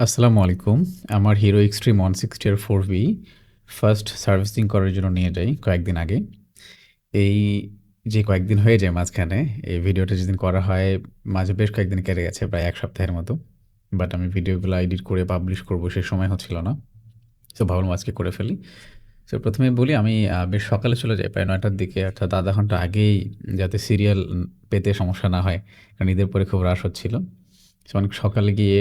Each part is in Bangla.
আসসালামু আলাইকুম। আমার হিরো এক্সট্রিম 160 এর 4V ফার্স্ট সার্ভিসিং করার জন্য নিয়ে যাই কয়েকদিন আগে। এই যে কয়েকদিন হয়ে যায় মাঝখানে, এই ভিডিওটা যেদিন করা হয় মাঝে বেশ কয়েকদিন কেটে গেছে প্রায় এক সপ্তাহের মতো। বাট আমি ভিডিওগুলো এডিট করে পাবলিশ করব সে সময় হচ্ছিল না। সো ভাবলাম আজকে করে ফেলি। সো প্রথমে বলি আমি বেশ সকালে চলে যাই প্রায় নয়টার দিকে অর্থাৎ আধা ঘণ্টা আগেই যাতে সিরিয়াল পেতে সমস্যা না হয়। কারণ ঈদের পরে খুব রাশ হচ্ছিল। সো অনেক সকালে গিয়ে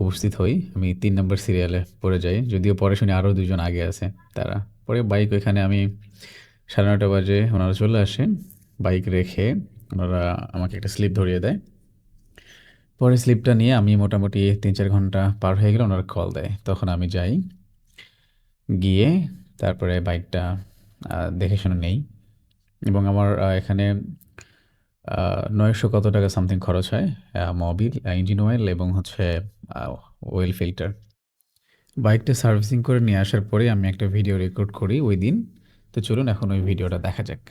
উপস্থিত হই। আমি তিন নম্বর সিরিয়ালে পড়ে যাই। যদিও পরে শুনি আরও দুজন আগে আছে তারা। পরে বাইক ওইখানে আমি ৯:৩০ বাজে ওনারা চলে আসেন। বাইক রেখে ওনারা আমাকে একটা স্লিপ ধরিয়ে দেয়। পরে স্লিপটা নিয়ে আমি মোটামুটি ৩-৪ ঘণ্টা পার হয়ে গেলে ওনারা কল দেয়। তখন আমি যাই। গিয়ে তারপরে বাইকটা দেখে শুনে নেই। এবং আমার এখানে ৯০০ কত টাকা সামথিং খরচ হয়। মোবিল, ইঞ্জিন অয়েল এবং হচ্ছে আ ওয়েল ফিল্টার। বাইকটা সার্ভিসিং করে নিয়ে আসার পরে আমি একটা ভিডিও রেকর্ড করি ওই দিন তো চলুন এখন ওই ভিডিওটা দেখা যাক।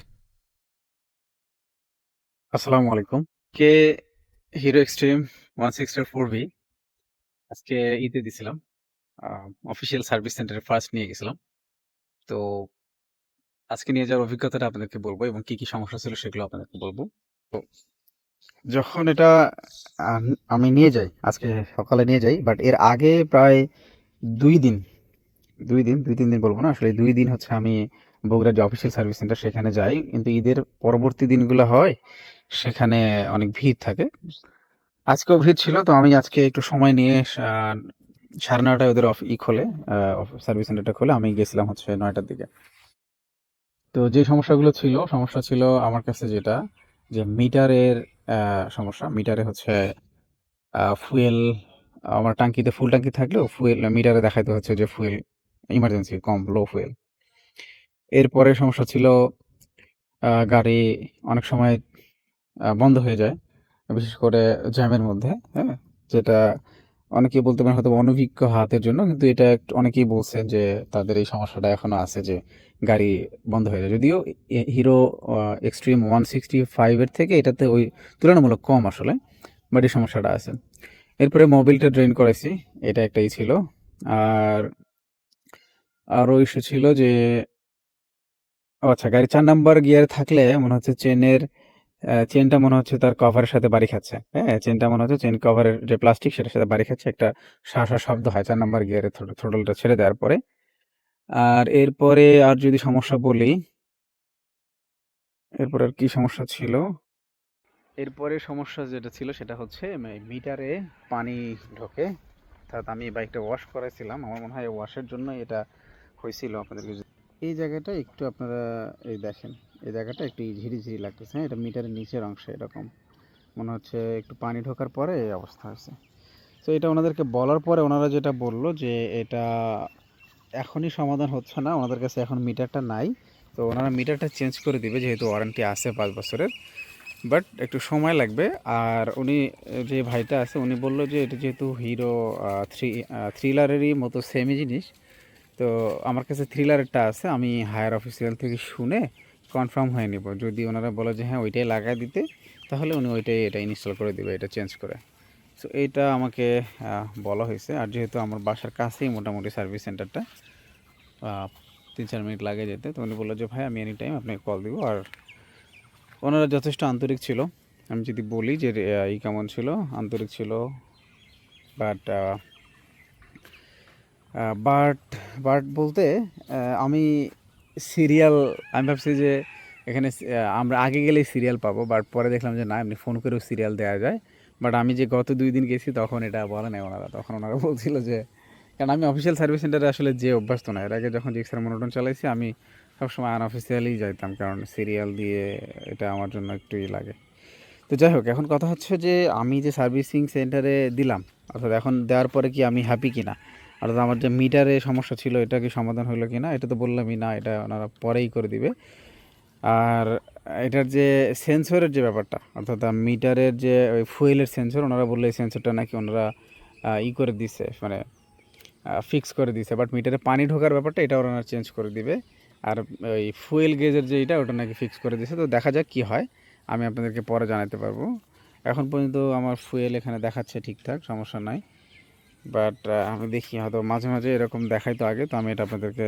আসসালামু আলাইকুম। কে হিরো এক্সট্রিম 160 ফোর 4V আজকে ঈদে দিছিলাম। অফিসিয়াল সার্ভিস সেন্টারে ফার্স্ট নিয়ে গেছিলাম। তো আজকে নিয়ে যাওয়ার অভিজ্ঞতাটা আপনাদেরকে বলব এবং কি, কি সমস্যা ছিল সেগুলো আপনাদেরকে বলব। যখন এটা আমি নিয়ে যাই, আজকে সকালে নিয়ে যাই। বাট এর আগে প্রায় দুই দিন, দুই দিন, ২-৩ দিন বলব না। আসলে দুই দিন হচ্ছে আমি বগুড়ার যে অফিসিয়াল সার্ভিস সেন্টার সেখানে যাই। কিন্তু ঈদের পরবর্তী দিনগুলো হয়, সেখানে অনেক ভিড় থাকে। আজকেও ভিড় ছিল। তো আমি আজকে একটু সময় নিয়ে সাড়ে ৯:৩০ টায় ওদের অফ ই খোলে, সার্ভিস সেন্টারটা খোলে। আমি গেছিলাম হচ্ছে নয়টার দিকে। তো যে সমস্যাগুলো ছিল, সমস্যা ছিল আমার কাছে যেটা যে মিটারের সমস্যা। মিটারে হচ্ছে ফুয়েল আমার টাঙ্কিতে ফুল টাঙ্কি থাকলেও ফুয়েল মিটারে দেখাইতে হচ্ছে যে ফুয়েল ইমার্জেন্সি কম, লো ফুয়েল। এরপরে সমস্যা ছিল গাড়ি অনেক সময় বন্ধ হয়ে যায়। বিশেষ করে জ্যামের মধ্যে, হ্যাঁ? যেটা অনেকেই বলতে পারেন হয়তো অনভিজ্ঞ হাতের জন্য। কিন্তু এটা অনেকেই বলছেন যে তাদের এই সমস্যাটা এখনও আছে যে গাড়ি বন্ধ হয়ে যায়। যদিও হিরো এক্সট্রিম ওয়ান সিক্সটি ফাইভের থেকে এটাতে ওই তুলনামূলক কম আসলে। বাট এই সমস্যাটা আছে। এরপরে মোবিলটা ড্রেন করেছি, এটা একটাই ছিল। আর আরও ইস্যু ছিল যে আচ্ছা গাড়ি চার নাম্বার গিয়ার থাকলে মনে হচ্ছে চেনের চেনটা মনে হচ্ছে তার কভারের সাথে বাড়ি খাচ্ছে। হ্যাঁ? চেনটা মনে হচ্ছে চেন কভারের যে প্লাস্টিক সেটার সাথে বাড়ি খাচ্ছে। একটা শা, শা শব্দ হয় চার নাম্বার গিয়ারে থ্রো থ্রোটলটা ছেড়ে দেওয়ার পরে। আর এরপরে আর যদি সমস্যা বলি এরপরে আর কি সমস্যা ছিল? এরপরে সমস্যা যেটা ছিল সেটা হচ্ছে মিটারে পানি ঢোকে। অর্থাৎ আমি বাইকটা ওয়াশ করাইছিলাম। আমার মনে হয় ওয়াশের জন্য এটা হইছিল আপনাদেরকে এই জায়গাটা একটু আপনারা এই দেখেন। এই জায়গাটা একটু ঝিরিঝিরি লাগতেছে, হ্যাঁ? এটা মিটারের নিচের অংশে এরকম। মনে হচ্ছে একটু পানি ঢোকার পরে এই অবস্থা হয়েছে। তো এটা ওনাদেরকে বলার পরে ওনারা যেটা বলল যে এটা এখনই সমাধান হচ্ছে না। ওনাদের কাছে এখন মিটারটা নাই। তো ওনারা মিটারটা চেঞ্জ করে দিবে যেহেতু ওয়ারেন্টি আছে পাঁচ বছরের। বাট একটু সময় লাগবে। আর উনি যে ভাইটা আছে উনি বলল যে এটা যেহেতু হিরো থ্রি থ্রিলারেরই মতো সেমই জিনিস। তো আমার কাছে থ্রিলারেরটা আছে। আমি হায়ার অফিসিয়াল থেকে শুনে কনফার্ম হয়ে নিব। যদি ওনারা বলে যে হ্যাঁ ওইটাই লাগায় দিতে, তাহলে উনি ওইটাই এটা ইনস্টল করে দেবে এটা চেঞ্জ করে। সো এইটা আমাকে বলা হয়েছে আর যেহেতু আমার বাসার কাছেই মোটামুটি সার্ভিস সেন্টারটা তিন ৩-৪ মিনিট লাগে যেতে। তো উনি বলল যে ভাই আমি এনি টাইম আপনাকে কল দিব। আর ওনারা যথেষ্ট আন্তরিক ছিল। আমি যদি বলি যে ই কেমন ছিল, আন্তরিক ছিল। বাট বাট, বাট বলতে আমি সিরিয়াল আমি ভাবছি যে এখানে আমরা আগে গেলেই সিরিয়াল পাবো। বাট পরে দেখলাম যে না এমনি ফোন করেও সিরিয়াল দেওয়া যায়। বাট আমি যে গত দুই দিন গেছি তখন এটা বলে নাই ওনারা। তখন ওনারা বলছিল যে কারণ আমি অফিসিয়াল সার্ভিস সেন্টারে আসলে যেয়ে অভ্যস্ত না। এর আগে যখন জিক্সার মনোটন চালাইছি আমি সবসময় আনঅফিসিয়ালি যাইতাম। কারণ সিরিয়াল দিয়ে এটা আমার জন্য একটু ই লাগে। তো যাই হোক এখন কথা হচ্ছে যে আমি যে সার্ভিসিং সেন্টারে দিলাম, অর্থাৎ এখন দেওয়ার পরে কি আমি হ্যাপি কিনা? অর্থাৎ আমার যে মিটারে সমস্যা ছিল এটা কি সমাধান হইল কিনা? এটা তো বললামই না এটা ওনারা পরেই করে দিবে। আর এটার যে সেন্সরের যে ব্যাপারটা অর্থাৎ মিটারের যে ওই ফুয়েলের সেন্সর ওনারা বলল এই সেন্সরটা নাকি ওনারা ই করে দিছে মানে ফিক্স করে দিছে। বাট মিটারে পানি ঢোকার ব্যাপারটা এটা ওনারা চেঞ্জ করে দিবে। আর ওই ফুয়েল গেজের যে এটা ওটা নাকি ফিক্স করে দিছে। তো দেখা যাক কি হয়। আমি আপনাদেরকে পরে জানাতে পারব। এখন পর্যন্ত আমার ফুয়েল এখানে দেখাচ্ছে ঠিকঠাক, সমস্যা নাই। বাট আমি দেখি, হয়তো মাঝে মাঝে এরকম দেখাই তো আগে, তো আমি এটা আপনাদেরকে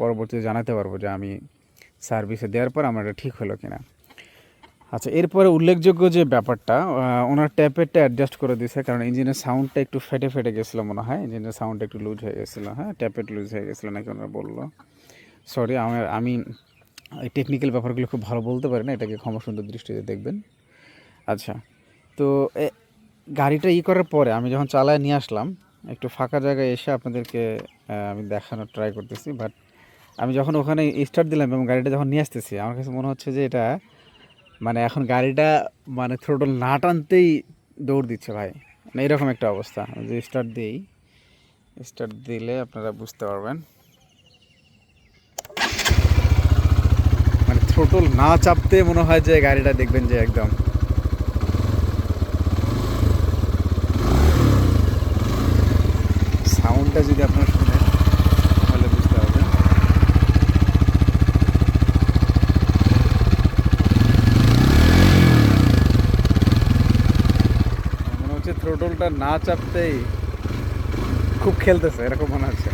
পরবর্তীতে জানাতে পারব যে আমি সার্ভিসে দেওয়ার পর আমার এটা ঠিক হলো কিনা। আচ্ছা এরপরে উল্লেখযোগ্য যে ব্যাপারটা ওনার ট্যাপেরটা অ্যাডজাস্ট করে দিয়েছে কারণ ইঞ্জিনের সাউন্ডটা একটু ফেটে ফেটে গেছিল মনে হয়। ইঞ্জিনের সাউন্ডটা একটু লুজ হয়ে গেছিল হ্যাঁ? ট্যাপেট লুজ হয়ে গেছিল নাকি ওনারা বলল। সরি আমার আমি, এই টেকনিক্যাল ব্যাপারগুলো খুব ভালো বলতে পারি না, এটাকে ক্ষমা সুন্দর দৃষ্টিতে দেখবেন। আচ্ছা তো গাড়িটা ই করার পরে আমি যখন চালায় নিয়ে আসলাম একটু ফাঁকা জায়গায় এসে আপনাদেরকে আমি দেখানোর ট্রাই করতেছি বাট আমি যখন ওখানে স্টার্ট দিলাম এবং গাড়িটা যখন নিয়ে আসতেছি, আমার কাছে মনে হচ্ছে যে এটা মানে এখন গাড়িটা মানে থ্রোটল না টানতেই দৌড় দিচ্ছে ভাই। মানে এরকম একটা অবস্থা। আমি যে স্টার্ট দিই স্টার্ট দিলে আপনারা বুঝতে পারবেন। মানে থ্রোটল না চাপতে মনে হয় যে গাড়িটা দেখবেন যে একদম সাউন্ডটা যদি আপনারা শুনেন তাহলে বুঝতে পারবেন মনে হচ্ছে থ্রোটলটা না চাপতেই খুব খেলতেছে, এরকম মনে হচ্ছে।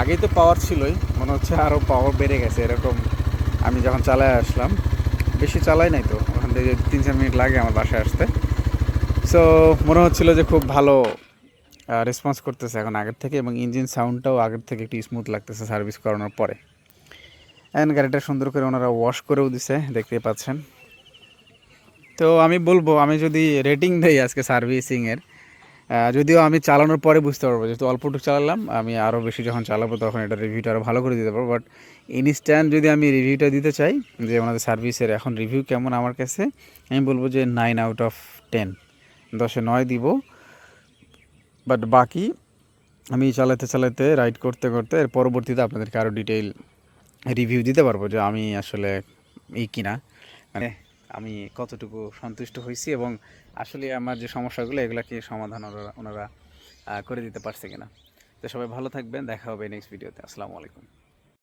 আগেই তো পাওয়ার ছিলই, মনে হচ্ছে আরও পাওয়ার বেড়ে গেছে, এরকম আমি যখন চালায় আসলাম, বেশি চালাই নাই তো, ওখান থেকে তিন চার মিনিট লাগে আমার বাসায় আসতে। সো মনে হচ্ছিল যে খুব ভালো রেসপন্স করতেছে এখন আগের থেকে, এবং ইঞ্জিন সাউন্ডটাও আগের থেকে একটু স্মুথ লাগতেছে সার্ভিস করানোর পরে। অ্যান্ড গাড়িটা সুন্দর করে ওনারা ওয়াশ করেও দিছে, দেখতেই পাচ্ছেন। তো আমি বলব, আমি যদি রেটিং দেই আজকে সার্ভিসিংয়ের যদিও আমি চালানোর পরে বুঝতে পারব, যেহেতু অল্পটুকু চালালাম, আমি আরও বেশি যখন চালাবো তখন এটা রিভিউটা আরও ভালো করে দিতে পারব বাট ইনস্ট্যান্ট যদি আমি রিভিউটা দিতে চাই, যে ওনাদের সার্ভিসের এখন রিভিউ কেমন আমার কাছে, আমি বলব যে নাইন আউট অফ টেন দশে নয় দিব বাট বাকি আমি চালাতে চালাতে রাইড করতে করতে এর পরবর্তীতে আপনাদেরকে আরও ডিটেইল রিভিউ দিতে পারব যে আমি আসলে এই কিনা। মানে আমি কতটুকু সন্তুষ্ট হয়েছি এবং আসলে আমার যে সমস্যাগুলো, এগুলোকে সমাধান ওনারা করে দিতে পারছে কিনা। তো সবাই ভালো থাকবেন, দেখা হবে নেক্সট ভিডিওতে আসসালামু আলাইকুম।